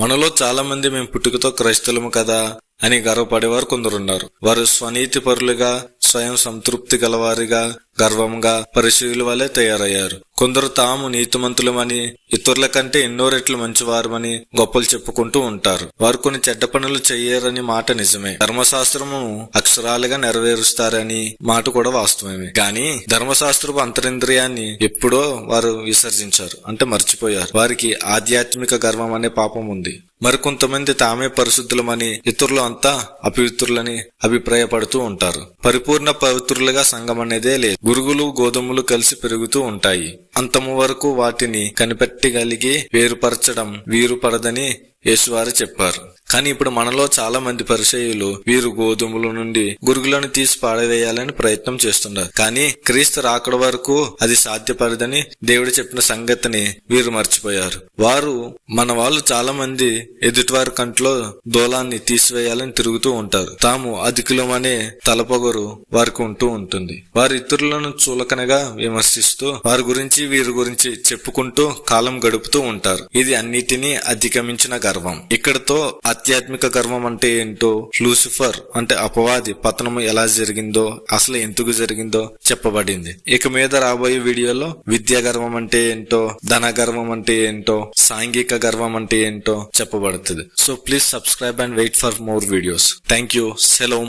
మనలో చాలా మంది మేము పుట్టుకతో క్రైస్తలము కదా అని గర్వపడేవారు కొందరున్నారు. వారు స్వనీతి పరులుగా స్వయం సంతృప్తి గలవారిగా గర్వంగా పరిశీలు వలె తయారయ్యారు. కొందరు తాము నీతిమంతులమని ఇతరుల కంటే ఎన్నో రెట్లు మంచివారమని గొప్పలు చెప్పుకుంటూ ఉంటారు. వారు కొన్ని చెడ్డ పనులు చెయ్యరని మాట నిజమే. ధర్మశాస్త్రము అక్షరాలుగా నెరవేరుస్తారని మాట కూడా వాస్తవమే. కానీ ధర్మశాస్త్రపు అంతరింద్రియాన్ని ఎప్పుడో వారు విసర్జించారు అంటే మర్చిపోయారు. వారికి ఆధ్యాత్మిక గర్వం అనే పాపం ఉంది. మరికొంతమంది తామే పరిశుద్ధులమని ఇతరులు అంతా అపవిత్రులని అభిప్రాయపడుతూ ఉంటారు. పరిపూర్ణ పవిత్రులుగా సంఘం అనేదే లేదు. గురుగులు గోధుమలు కలిసి పెరుగుతూ ఉంటాయి. అంతము వరకు వాటిని కనిపెట్టగలిగి వేరుపరచడం వీరు పడదని యేసువారు చెప్పారు. కానీ ఇప్పుడు మనలో చాలా మంది పరిచయులు వీరు గోధుమల నుండి గురుగులను తీసి పాడవేయాలని ప్రయత్నం చేస్తున్నారు. కానీ క్రీస్తు రాకడ వరకు అది సాధ్యపడదని దేవుడు చెప్పిన సంగతిని వీరు మర్చిపోయారు. వారు మన వాళ్ళు చాలా మంది ఎదుటివారి కంట్లో దూలాన్ని తీసివేయాలని తిరుగుతూ ఉంటారు. తాము అధికులమనే తలపొగరు వారికి ఉంటూ ఉంటుంది. వారి ఇతరులను చులకనగా విమర్శిస్తూ వారి గురించి వీరి గురించి చెప్పుకుంటూ కాలం గడుపుతూ ఉంటారు. ఇది అన్నిటినీ అధిగమించిన గర్వం. ఇక్కడతో ఆధ్యాత్మిక గర్వం అంటే ఏంటో? లూసిఫర్ అంటే అపవాది పతనము ఎలా జరిగిందో అసలు ఎందుకు జరిగిందో చెప్పబడింది. ఇక మీద రాబోయే వీడియోలో విద్యా గర్వం అంటే ఏంటో ధన గర్వం అంటే ఏంటో సాంఘిక గర్వం అంటే ఏంటో చెప్పబడుతుంది. So please subscribe and wait for more videos thank you సెలవు